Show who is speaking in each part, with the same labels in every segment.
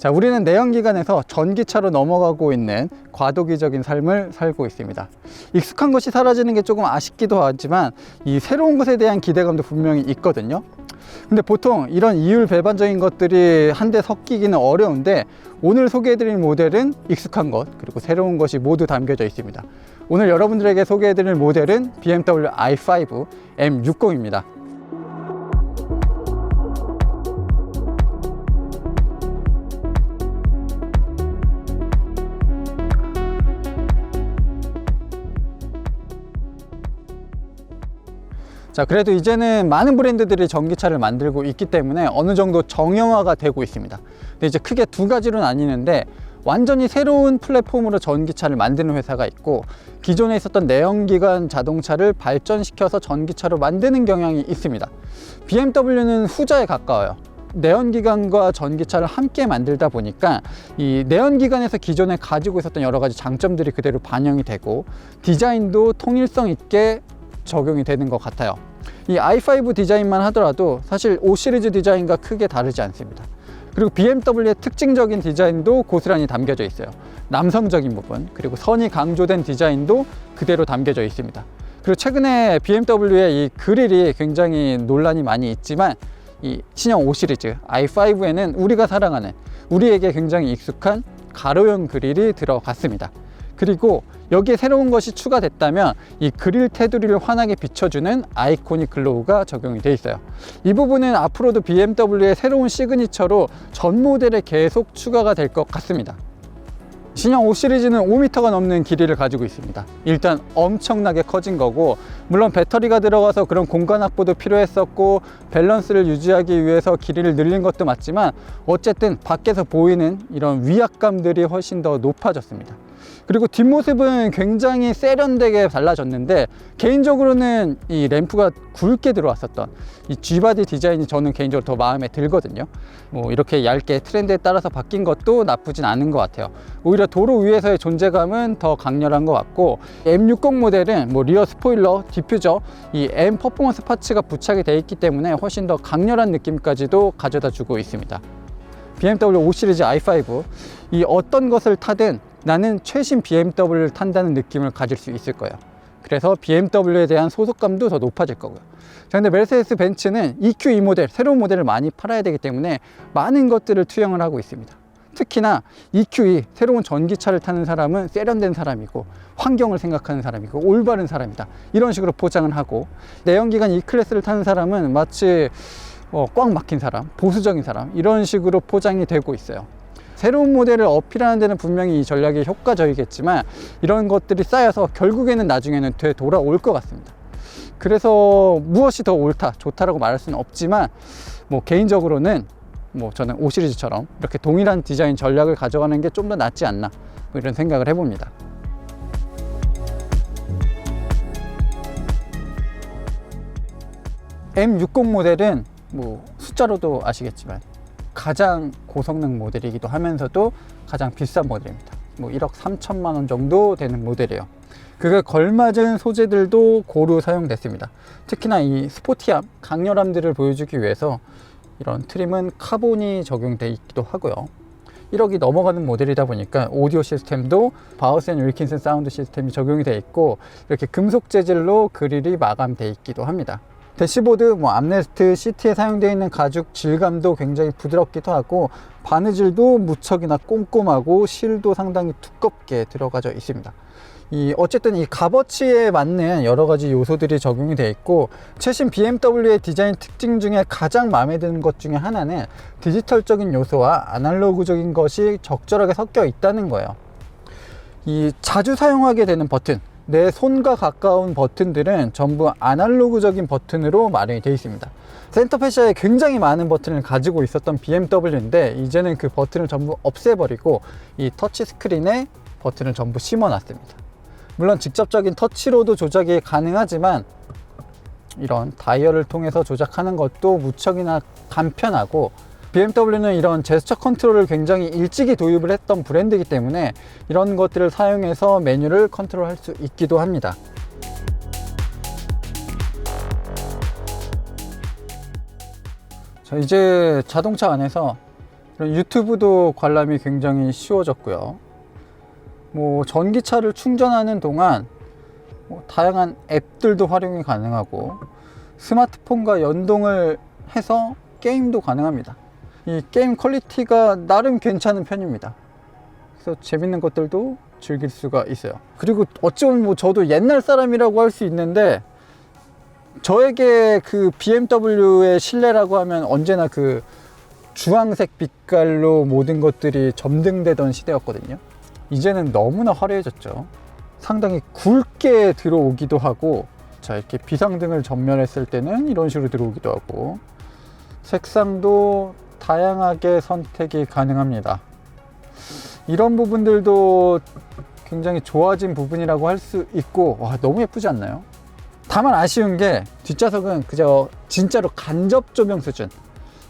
Speaker 1: 자, 우리는 내연기관에서 전기차로 넘어가고 있는 과도기적인 삶을 살고 있습니다. 익숙한 것이 사라지는 게 조금 아쉽기도 하지만 이 새로운 것에 대한 기대감도 분명히 있거든요. 근데 보통 이런 이율 배반적인 것들이 한데 섞이기는 어려운데 오늘 소개해드릴 모델은 익숙한 것 그리고 새로운 것이 모두 담겨져 있습니다. 오늘 여러분들에게 소개해드릴 모델은 BMW i5 M60입니다. 자, 그래도 이제는 많은 브랜드들이 전기차를 만들고 있기 때문에 어느 정도 정형화가 되고 있습니다. 근데 이제 크게 두 가지로 나뉘는데 완전히 새로운 플랫폼으로 전기차를 만드는 회사가 있고 기존에 있었던 내연기관 자동차를 발전시켜서 전기차로 만드는 경향이 있습니다. BMW는 후자에 가까워요. 내연기관과 전기차를 함께 만들다 보니까 이 내연기관에서 기존에 가지고 있었던 여러 가지 장점들이 그대로 반영이 되고 디자인도 통일성 있게 적용이 되는 것 같아요. 이 i5 디자인만 하더라도 사실 5 시리즈 디자인과 크게 다르지 않습니다. 그리고 BMW의 특징적인 디자인도 고스란히 담겨져 있어요. 남성적인 부분, 그리고 선이 강조된 디자인도 그대로 담겨져 있습니다. 그리고 최근에 BMW의 이 그릴이 굉장히 논란이 많이 있지만 이 신형 5 시리즈 i5에는 우리가 사랑하는 우리에게 굉장히 익숙한 가로형 그릴이 들어갔습니다. 그리고 여기에 새로운 것이 추가됐다면 이 그릴 테두리를 환하게 비춰주는 아이코닉 글로우가 적용이 돼 있어요. 이 부분은 앞으로도 BMW의 새로운 시그니처로 전 모델에 계속 추가가 될 것 같습니다. 신형 5 시리즈는 5m가 넘는 길이를 가지고 있습니다. 일단 엄청나게 커진 거고, 물론 배터리가 들어가서 그런 공간 확보도 필요했었고, 밸런스를 유지하기 위해서 길이를 늘린 것도 맞지만, 어쨌든 밖에서 보이는 이런 위압감들이 훨씬 더 높아졌습니다. 그리고 뒷모습은 굉장히 세련되게 달라졌는데 개인적으로는 이 램프가 굵게 들어왔었던 이 G바디 디자인이 저는 개인적으로 더 마음에 들거든요. 뭐 이렇게 얇게 트렌드에 따라서 바뀐 것도 나쁘진 않은 것 같아요. 오히려 도로 위에서의 존재감은 더 강렬한 것 같고 M60 모델은 뭐 리어 스포일러, 디퓨저 이 M 퍼포먼스 파츠가 부착이 되어 있기 때문에 훨씬 더 강렬한 느낌까지도 가져다 주고 있습니다. BMW 5 시리즈 i5 이 어떤 것을 타든 나는 최신 BMW를 탄다는 느낌을 가질 수 있을 거예요. 그래서 BMW에 대한 소속감도 더 높아질 거고요. 자, 근데 메르세데스 벤츠는 EQ2 모델, 새로운 모델을 많이 팔아야 되기 때문에 많은 것들을 투영을 하고 있습니다. 특히나 EQ2, 새로운 전기차를 타는 사람은 세련된 사람이고, 환경을 생각하는 사람이고, 올바른 사람이다. 이런 식으로 포장을 하고, 내연기관 E클래스를 타는 사람은 마치 어, 꽉 막힌 사람, 보수적인 사람, 이런 식으로 포장이 되고 있어요. 새로운 모델을 어필하는 데는 분명히 이 전략이 효과적이겠지만 이런 것들이 쌓여서 결국에는 나중에는 되 돌아올 것 같습니다. 그래서 무엇이 더 옳다, 좋다라고 말할 수는 없지만 뭐 개인적으로는 뭐 저는 5 시리즈처럼 이렇게 동일한 디자인 전략을 가져가는 게 좀 더 낫지 않나 뭐 이런 생각을 해봅니다. M60 모델은 뭐 숫자로도 아시겠지만 가장 고성능 모델이기도 하면서도 가장 비싼 모델입니다. 뭐 1억 3천만 원 정도 되는 모델이에요. 그게 걸맞은 소재들도 고루 사용됐습니다. 특히나 이 스포티함, 강렬함들을 보여주기 위해서 이런 트림은 카본이 적용돼 있기도 하고요. 1억이 넘어가는 모델이다 보니까 오디오 시스템도 바우스 앤 윌킨슨 사운드 시스템이 적용이 돼 있고 이렇게 금속 재질로 그릴이 마감돼 있기도 합니다. 대시보드, 뭐 암레스트, 시트에 사용되어 있는 가죽 질감도 굉장히 부드럽기도 하고 바느질도 무척이나 꼼꼼하고 실도 상당히 두껍게 들어가져 있습니다. 이 어쨌든 이 값어치에 맞는 여러 가지 요소들이 적용이 되어 있고 최신 BMW의 디자인 특징 중에 가장 마음에 드는 것 중에 하나는 디지털적인 요소와 아날로그적인 것이 적절하게 섞여 있다는 거예요. 이 자주 사용하게 되는 버튼 내 손과 가까운 버튼들은 전부 아날로그적인 버튼으로 마련이 되어 있습니다. 센터페시아에 굉장히 많은 버튼을 가지고 있었던 BMW인데 이제는 그 버튼을 전부 없애버리고 이 터치 스크린에 버튼을 전부 심어 놨습니다. 물론 직접적인 터치로도 조작이 가능하지만 이런 다이얼을 통해서 조작하는 것도 무척이나 간편하고 BMW는 이런 제스처 컨트롤을 굉장히 일찍이 도입을 했던 브랜드이기 때문에 이런 것들을 사용해서 메뉴를 컨트롤할 수 있기도 합니다. 자, 이제 자동차 안에서 유튜브도 관람이 굉장히 쉬워졌고요. 뭐 전기차를 충전하는 동안 뭐 다양한 앱들도 활용이 가능하고 스마트폰과 연동을 해서 게임도 가능합니다. 이 게임 퀄리티가 나름 괜찮은 편입니다. 그래서 재밌는 것들도 즐길 수가 있어요. 그리고 어찌 보면 뭐 저도 옛날 사람이라고 할 수 있는데 저에게 그 BMW의 신뢰라고 하면 언제나 그 주황색 빛깔로 모든 것들이 점등되던 시대였거든요. 이제는 너무나 화려해졌죠. 상당히 굵게 들어오기도 하고, 자, 이렇게 비상등을 전면했을 때는 이런 식으로 들어오기도 하고, 색상도 다양하게 선택이 가능합니다. 이런 부분들도 굉장히 좋아진 부분이라고 할 수 있고, 와, 너무 예쁘지 않나요? 다만 아쉬운 게 뒷좌석은 그저 진짜로 간접 조명 수준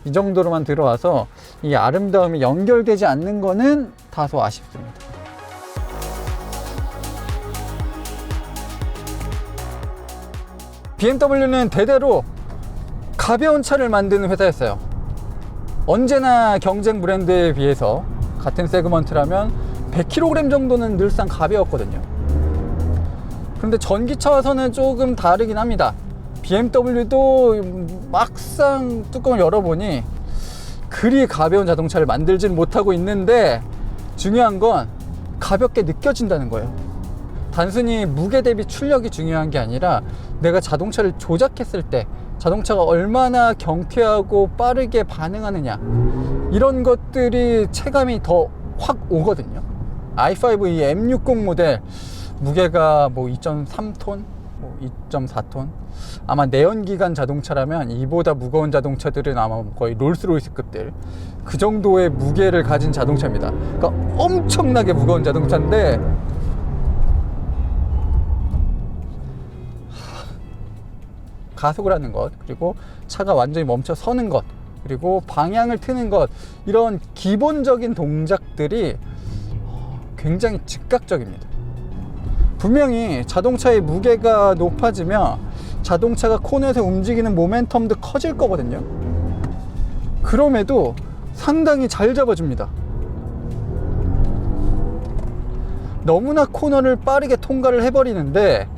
Speaker 1: 이 정도로만 들어와서 이 아름다움이 연결되지 않는 거는 다소 아쉽습니다. BMW는 대대로 가벼운 차를 만드는 회사였어요. 언제나 경쟁 브랜드에 비해서 같은 세그먼트라면 100kg 정도는 늘상 가벼웠거든요. 그런데 전기차와서는 조금 다르긴 합니다. BMW도 막상 뚜껑을 열어보니 그리 가벼운 자동차를 만들지는 못하고 있는데 중요한 건 가볍게 느껴진다는 거예요. 단순히 무게 대비 출력이 중요한 게 아니라 내가 자동차를 조작했을 때 자동차가 얼마나 경쾌하고 빠르게 반응하느냐 이런 것들이 체감이 더 확 오거든요. i5 이 M60 모델 무게가 뭐 2.3톤, 뭐 2.4톤. 아마 내연기관 자동차라면 이보다 무거운 자동차들은 아마 거의 롤스로이스급들 그 정도의 무게를 가진 자동차입니다. 그러니까 엄청나게 무거운 자동차인데 가속을 하는 것 그리고 차가 완전히 멈춰 서는 것 그리고 방향을 트는 것 이런 기본적인 동작들이 굉장히 즉각적입니다. 분명히 자동차의 무게가 높아지면 자동차가 코너에서 움직이는 모멘텀도 커질 거거든요. 그럼에도 상당히 잘 잡아줍니다. 너무나 코너를 빠르게 통과를 해버리는데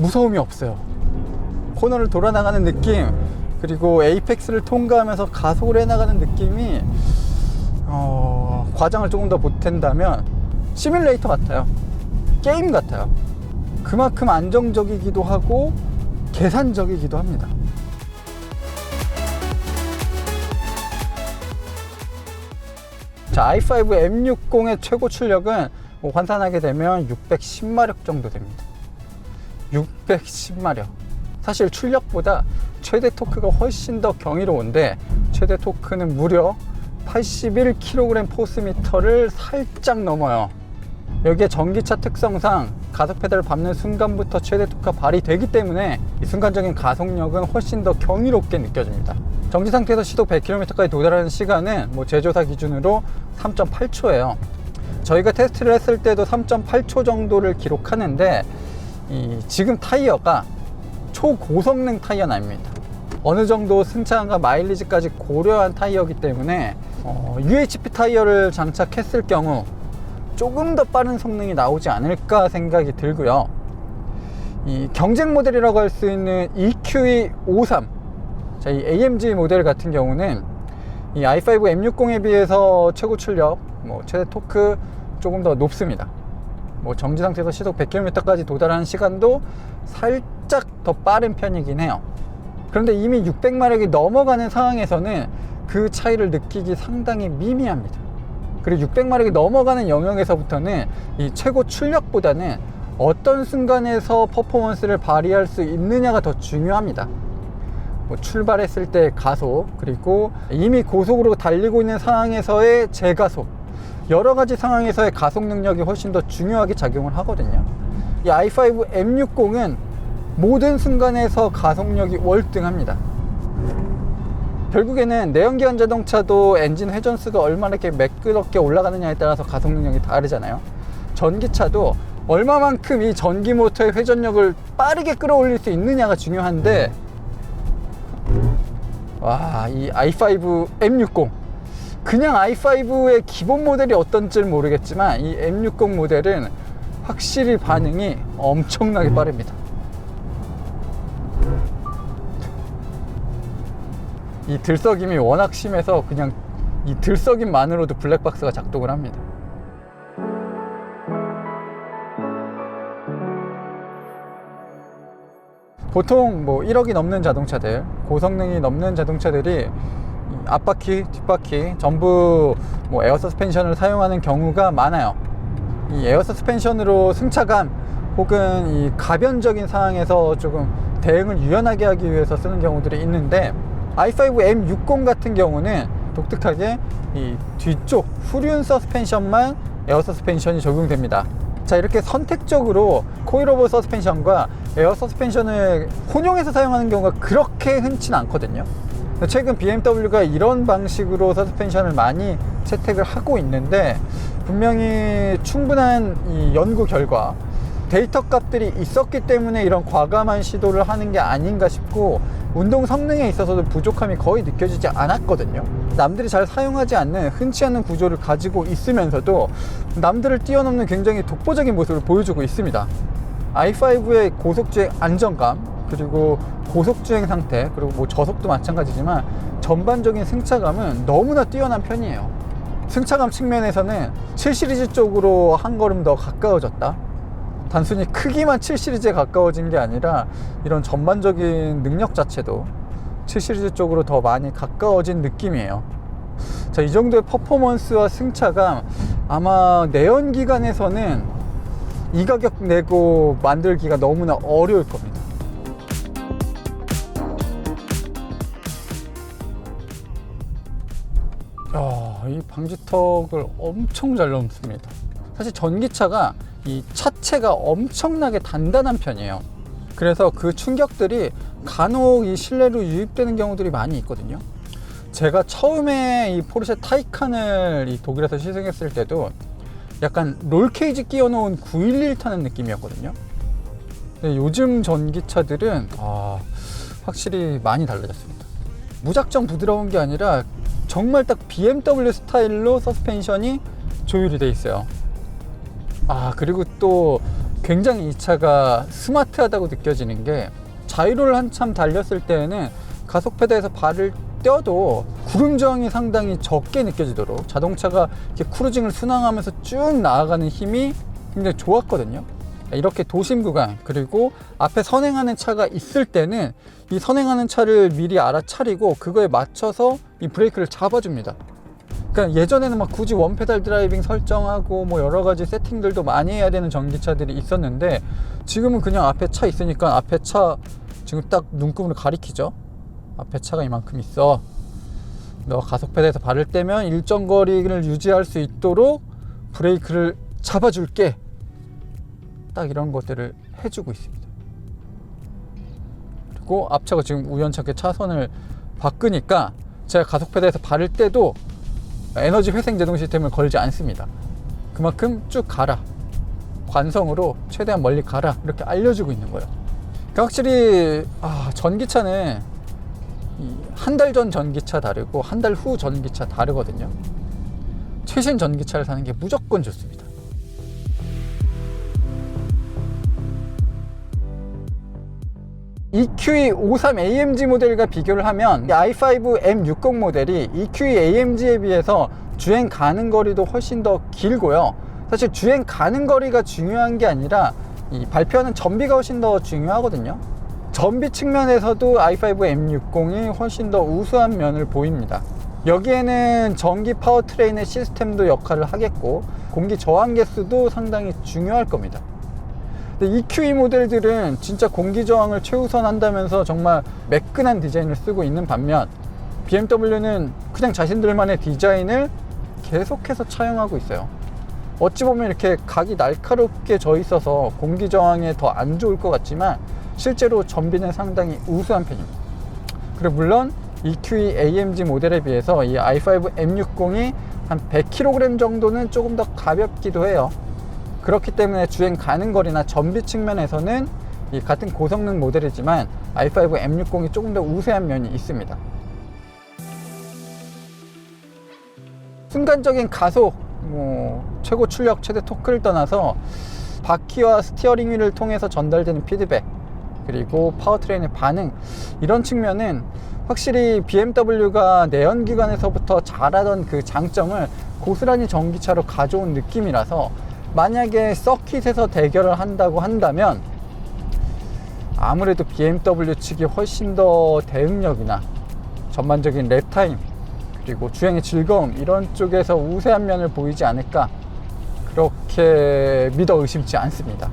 Speaker 1: 무서움이 없어요. 코너를 돌아 나가는 느낌, 그리고 에이펙스를 통과하면서 가속을 해나가는 느낌이 어, 과장을 조금 더 보탠다면 시뮬레이터 같아요. 게임 같아요. 그만큼 안정적이기도 하고 계산적이기도 합니다. 자, i5 M60의 최고 출력은 뭐 환산하게 되면 610마력 정도 됩니다. 610마력. 사실 출력보다 최대 토크가 훨씬 더 경이로운데 최대 토크는 무려 81kg 포스미터를 살짝 넘어요. 여기에 전기차 특성상 가속 페달을 밟는 순간부터 최대 토크가 발휘되기 때문에 이 순간적인 가속력은 훨씬 더 경이롭게 느껴집니다. 정지 상태에서 시속 100km까지 도달하는 시간은 뭐 제조사 기준으로 3.8초예요. 저희가 테스트를 했을 때도 3.8초 정도를 기록하는데 이 지금 타이어가 초고성능 타이어는 아닙니다. 어느 정도 승차감과 마일리지까지 고려한 타이어이기 때문에 어, UHP 타이어를 장착했을 경우 조금 더 빠른 성능이 나오지 않을까 생각이 들고요. 이 경쟁 모델이라고 할 수 있는 EQE53, 자, 이 AMG 모델 같은 경우는 이 i5 M60에 비해서 최고 출력, 뭐 최대 토크 조금 더 높습니다. 뭐 정지 상태에서 시속 100km까지 도달하는 시간도 살짝 더 빠른 편이긴 해요. 그런데 이미 600마력이 넘어가는 상황에서는 그 차이를 느끼기 상당히 미미합니다. 그리고 600마력이 넘어가는 영역에서부터는 이 최고 출력보다는 어떤 순간에서 퍼포먼스를 발휘할 수 있느냐가 더 중요합니다. 뭐 출발했을 때 가속, 그리고 이미 고속으로 달리고 있는 상황에서의 재가속, 여러 가지 상황에서의 가속 능력이 훨씬 더 중요하게 작용을 하거든요. 이 i5 M60은 모든 순간에서 가속력이 월등합니다. 결국에는 내연기관 자동차도 엔진 회전수가 얼마나 이렇게 매끄럽게 올라가느냐에 따라서 가속 능력이 다르잖아요. 전기차도 얼마만큼 이 전기 모터의 회전력을 빠르게 끌어올릴 수 있느냐가 중요한데 와, 이 i5 M60. 그냥 i5의 기본 모델이 어떤지 모르겠지만 이 M60 모델은 확실히 반응이 엄청나게 빠릅니다. 이 들썩임이 워낙 심해서 그냥 이 들썩임만으로도 블랙박스가 작동을 합니다. 보통 뭐 1억이 넘는 자동차들, 고성능이 넘는 자동차들이 이 앞바퀴, 뒷바퀴 전부 뭐 에어 서스펜션을 사용하는 경우가 많아요. 이 에어 서스펜션으로 승차감 혹은 이 가변적인 상황에서 조금 대응을 유연하게 하기 위해서 쓰는 경우들이 있는데 i5 M60 같은 경우는 독특하게 이 뒤쪽 후륜 서스펜션만 에어 서스펜션이 적용됩니다. 자 이렇게 선택적으로 코일오버 서스펜션과 에어 서스펜션을 혼용해서 사용하는 경우가 그렇게 흔치는 않거든요. 최근 BMW가 이런 방식으로 서스펜션을 많이 채택을 하고 있는데 분명히 충분한 이 연구 결과 데이터 값들이 있었기 때문에 이런 과감한 시도를 하는 게 아닌가 싶고 운동 성능에 있어서도 부족함이 거의 느껴지지 않았거든요. 남들이 잘 사용하지 않는 흔치 않은 구조를 가지고 있으면서도 남들을 뛰어넘는 굉장히 독보적인 모습을 보여주고 있습니다. i5의 고속주행 안정감 그리고 고속주행 상태 그리고 뭐 저속도 마찬가지지만 전반적인 승차감은 너무나 뛰어난 편이에요. 승차감 측면에서는 7 시리즈 쪽으로 한 걸음 더 가까워졌다. 단순히 크기만 7 시리즈에 가까워진 게 아니라 이런 전반적인 능력 자체도 7 시리즈 쪽으로 더 많이 가까워진 느낌이에요. 자, 이 정도의 퍼포먼스와 승차감 아마 내연 기관에서는 이 가격 내고 만들기가 너무나 어려울 겁니다. 이 방지턱을 엄청 잘 넘습니다. 사실 전기차가 이 차체가 엄청나게 단단한 편이에요. 그래서 그 충격들이 간혹 이 실내로 유입되는 경우들이 많이 있거든요. 제가 처음에 이 포르쉐 타이칸을 이 독일에서 시승했을 때도 약간 롤케이지 끼워 놓은 911 타는 느낌이었거든요. 요즘 전기차들은 아, 확실히 많이 달라졌습니다. 무작정 부드러운 게 아니라 정말 딱 BMW 스타일로 서스펜션이 조율이 돼 있어요. 아, 그리고 또 굉장히 이 차가 스마트하다고 느껴지는 게 자유로를 한참 달렸을 때에는 가속 페달에서 발을 떼어도 구름 저항이 상당히 적게 느껴지도록 자동차가 이렇게 크루징을 순항하면서 쭉 나아가는 힘이 굉장히 좋았거든요. 이렇게 도심 구간 그리고 앞에 선행하는 차가 있을 때는 이 선행하는 차를 미리 알아차리고 그거에 맞춰서 이 브레이크를 잡아줍니다. 그러니까 예전에는 막 굳이 원페달 드라이빙 설정하고 뭐 여러 가지 세팅들도 많이 해야 되는 전기차들이 있었는데 지금은 그냥 앞에 차 있으니까 앞에 차 지금 딱 눈금으로 가리키죠. 앞에 차가 이만큼 있어. 너 가속 페달에서 발을 떼면 일정 거리를 유지할 수 있도록 브레이크를 잡아줄게. 딱 이런 것들을 해주고 있습니다. 그리고 앞차가 지금 우연찮게 차선을 바꾸니까 제가 가속 페달에서 발을 떼도 에너지 회생 제동 시스템을 걸지 않습니다. 그만큼 쭉 가라. 관성으로 최대한 멀리 가라. 이렇게 알려주고 있는 거예요. 그러니까 확실히 아, 전기차는 한 달 전 전기차 다르고 한 달 후 전기차 다르거든요. 최신 전기차를 사는 게 무조건 좋습니다. EQE 53 AMG 모델과 비교를 하면 i5 M60 모델이 EQE AMG에 비해서 주행 가는 거리도 훨씬 더 길고요. 사실 주행 가는 거리가 중요한 게 아니라 이 발표하는 전비가 훨씬 더 중요하거든요. 전비 측면에서도 i5 M60이 훨씬 더 우수한 면을 보입니다. 여기에는 전기 파워트레인의 시스템도 역할을 하겠고 공기 저항 개수도 상당히 중요할 겁니다. 근데 EQE 모델들은 진짜 공기 저항을 최우선한다면서 정말 매끈한 디자인을 쓰고 있는 반면 BMW는 그냥 자신들만의 디자인을 계속해서 차용하고 있어요. 어찌 보면 이렇게 각이 날카롭게 져 있어서 공기 저항에 더 안 좋을 것 같지만 실제로 전비는 상당히 우수한 편입니다. 그리고 물론 EQE AMG 모델에 비해서 이 i5 M60이 한 100kg 정도는 조금 더 가볍기도 해요. 그렇기 때문에 주행 가능 거리나 전비 측면에서는 같은 고성능 모델이지만 i5 M60이 조금 더 우세한 면이 있습니다. 순간적인 가속, 뭐 최고 출력, 최대 토크를 떠나서 바퀴와 스티어링 휠을 통해서 전달되는 피드백, 그리고 파워트레인의 반응 이런 측면은 확실히 BMW가 내연기관에서부터 잘하던 그 장점을 고스란히 전기차로 가져온 느낌이라서 만약에 서킷에서 대결을 한다고 한다면 아무래도 BMW 측이 훨씬 더 대응력이나 전반적인 랩타임 그리고 주행의 즐거움 이런 쪽에서 우세한 면을 보이지 않을까 그렇게 믿어 의심치 않습니다.